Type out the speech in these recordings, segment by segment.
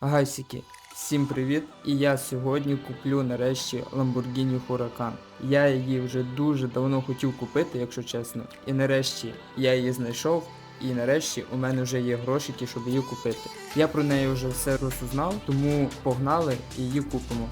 Гайсики, всім привіт! І я сьогодні куплю нарешті Lamborghini Huracan. Я її вже дуже давно хотів купити, якщо чесно. І нарешті я її знайшов. І нарешті у мене вже є грошики, щоб її купити. Я про неї вже все розузнав, тому погнали і її купимо.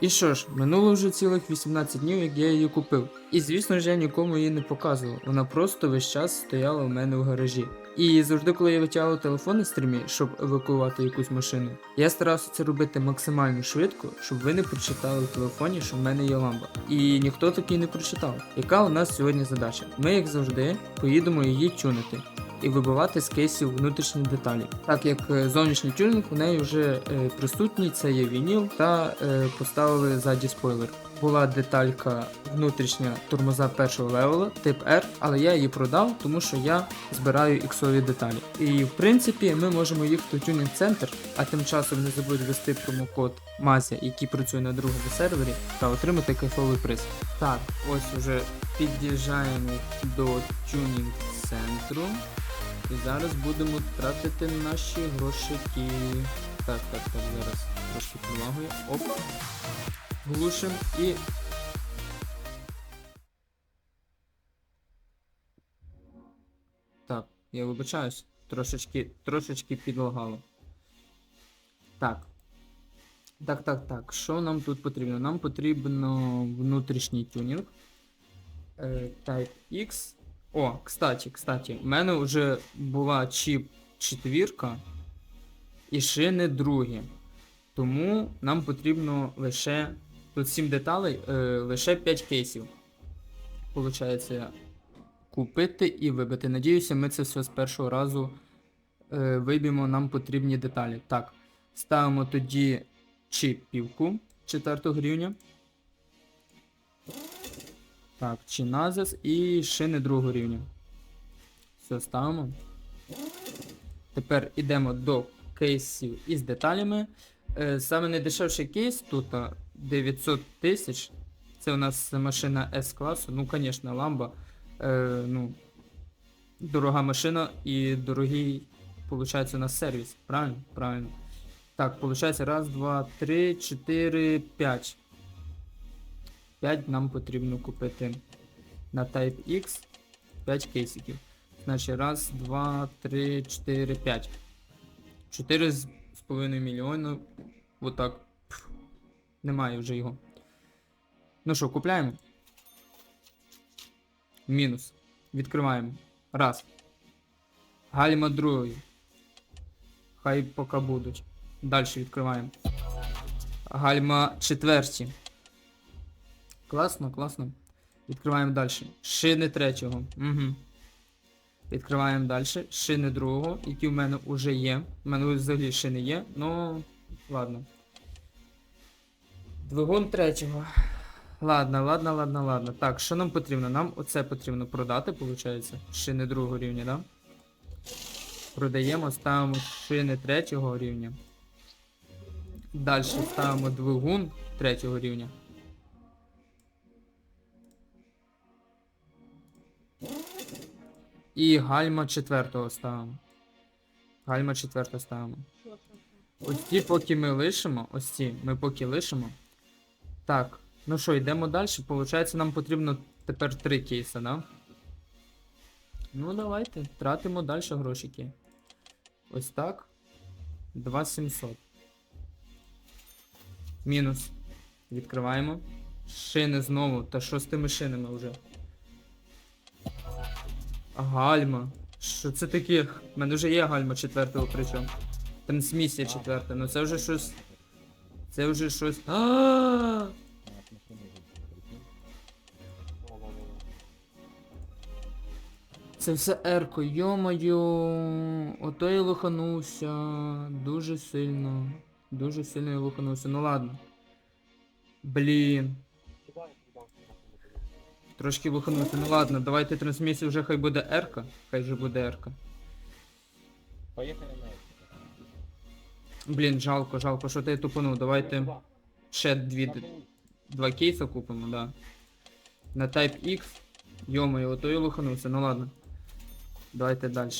І що ж, минуло вже цілих 18 днів, як я її купив. І звісно ж я нікому її не показував. Вона просто весь час стояла у мене в гаражі. І завжди, коли я витягував телефон на стрімі, щоб евакуювати якусь машину, я старався це робити максимально швидко, щоб ви не прочитали в телефоні, що в мене є ламба. І ніхто таки не прочитав. Яка у нас сьогодні задача? Ми, як завжди, поїдемо її тюнити. І вибивати з кейсів внутрішні деталі. Так як е, зовнішній тюнінг у неї вже е, присутній, це є вініл, та е, поставили ззаді спойлер. Була деталька внутрішня тормоза першого левела, тип R, але я її продав, тому що я збираю іксові деталі. І в принципі ми можемо їхати в тюнінг центр, а тим часом не забудь ввести промокод Мазя, який працює на другому сервері, та отримати кайфовий приз. Так, ось уже під'їжджаємо до тюнінг центру. І зараз будемо тратити наші грошики. Так, так, так, зараз трошки прилагою. Оп. Глушим і. Так, я вибачаюсь. Трошечки, трошечки підлагало. Так. Так, так, так. Що нам тут потрібно? Нам потрібно внутрішній тюнінг. Е, Type X. О, кстати, кстати, в мене вже була чіп четвірка і шини другі. Тому нам потрібно лише. Тут 7 деталей, е, лише 5 кейсів. Получається, купити і вибити. Надіюся, ми це все з першого разу е, виб'ємо нам потрібні деталі. Так, ставимо тоді чіп півку 4 рівня. Так, чиназис і шини другого рівня. Все, ставимо. Тепер йдемо до кейсів із деталями. Е, Саме найдешевший кейс тут 900 тисяч. Це у нас машина S-класу. Ну, звісно, ламба. Е, ну, дорога машина і дорогий, виходить, у нас сервіс. Правильно? Правильно. Так, виходить, раз, два, три, чотири, п'ять. 5 нам потрібно купити на Type X 5 кейсиків. Значить, раз, два, три, чотири, п'ять. Чотири з з половиною мільйону. Отак. Пф, Немає вже його. Ну що, купляємо? Мінус. Відкриваємо. Раз. Гальма другий. Хай поки будуть. Далі відкриваємо. Гальма четверті. Класно, класно. Відкриваємо далі. Шини третього. Угу. Відкриваємо далі. Шини другого, які в мене вже є. У мене взагалі шини є, ну ладно. Двигун третього. Ладно, ладно, ладно, ладно. Так, що нам потрібно? Нам оце потрібно продати, виходить. Шини другого рівня, да? Продаємо, ставимо шини третього рівня. Далі ставимо двигун третього рівня. І гальма четвертого ставимо. Гальма четвертого ставимо. Ось ці поки ми лишимо. Ось ці ми поки лишимо. Так, ну що, йдемо далі. Получається, нам потрібно тепер три кейси, да? Ну, давайте, тратимо далі грошики. Ось так. 2700. Мінус. Відкриваємо. Шини знову. Та що з тими шинами вже? Гальма. Що це таке? У мене вже є гальма четвертого причому. Трансмісія четверта, ну це вже щось. Це вже щось. А! Це все ерко, йо-моє, ото я лоханувся. Дуже сильно. Дуже сильно я лоханувся. Ну ладно. Блін. Трошки лоханувся. Ну ладно, давайте трансмісія вже хай буде ерка. Хай же буде ерка. Поїхали на Блін, жалко, жалко, що ти тупанув. Давайте ще дві, два кейса купимо, да. На Type X. Йо-моє, ото я лоханувся, ну ладно. Давайте далі.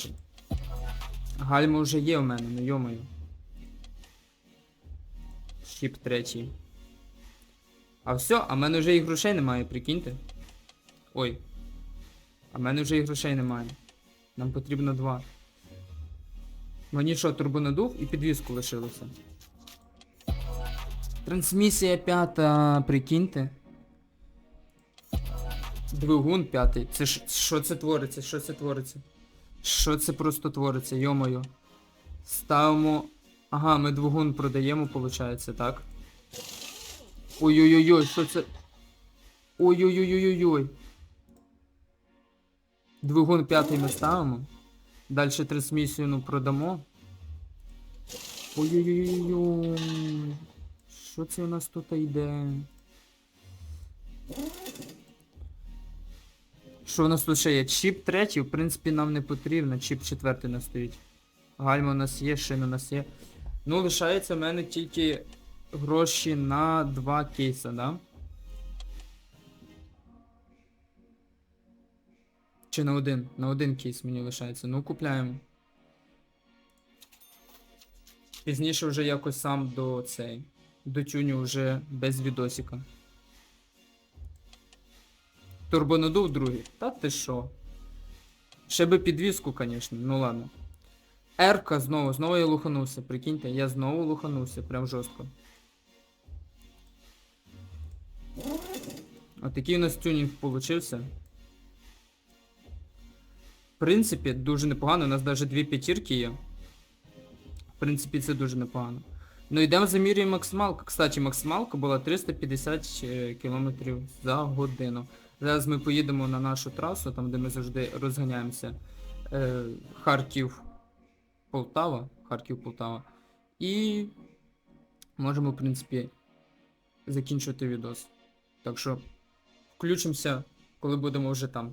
Гальма вже є в мене, ну йо-моє. Щіп третій. А все, а в мене вже і грошей немає, прикиньте. Ой. А в мене вже і грошей немає. Нам потрібно два. Мені що, турбонадув і підвіску лишилося. Трансмісія п'ята, прикиньте. Двигун п'ятий. Це ж що це твориться? Що це твориться? Що це просто твориться, йомою. Ставимо. Ага, ми двигун продаємо, виходить, так? Ой-ой-ой, що це? Ой-ой-ой-ой-ой. Двигун п'ятий ми ставимо. Далі трансмісію ну продамо. Ой-ой-ой-ой. Що це у нас тут йде? Що у нас тут ще є? Чіп третій, в принципі, нам не потрібно. Чіп четвертий нас стоїть. Гальма у нас є, шин у нас є. Ну, лишається в мене тільки гроші на два кейса, да? Чи на один? На один кейс мені лишається. Ну, купляємо. Пізніше вже якось сам до цей. До тюню вже без відосика. Турбонадув другий. Та ти що? Ще би підвіску, звісно, ну ладно. Ерка знову, знову я луханувся, прикиньте, я знову луханувся, прям жорстко. Отакий у нас тюнінг получився. В принципі, дуже непогано, у нас навіть дві п'ятірки є. В принципі, це дуже непогано. Ну йдемо замірюємо максималку. Кстати, максималка була 350 км за годину. Зараз ми поїдемо на нашу трасу, там де ми завжди розганяємося. Е, Харків Полтава. Харків Полтава. І можемо, в принципі, закінчувати відос. Так що включимося, коли будемо вже там.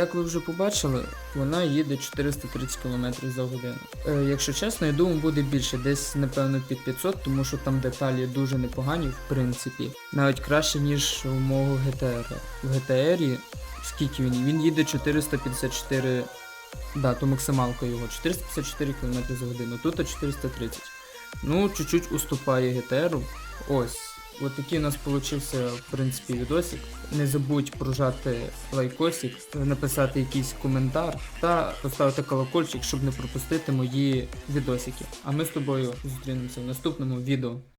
Як ви вже побачили, вона їде 430 км за годину. Е, якщо чесно, я думаю, буде більше, десь напевно під 500, тому що там деталі дуже непогані, в принципі. Навіть краще, ніж у мого GTR. В GTR, скільки він? Він їде 454. Да, то максималка його. 454 км за годину. Тут 430. Ну, чуть-чуть уступає GTR. Ось. От такий у нас получився, в принципі, відосик. Не забудь прожати лайкосик, написати якийсь коментар та поставити колокольчик, щоб не пропустити мої відосики. А ми з тобою зустрінемося в наступному відео.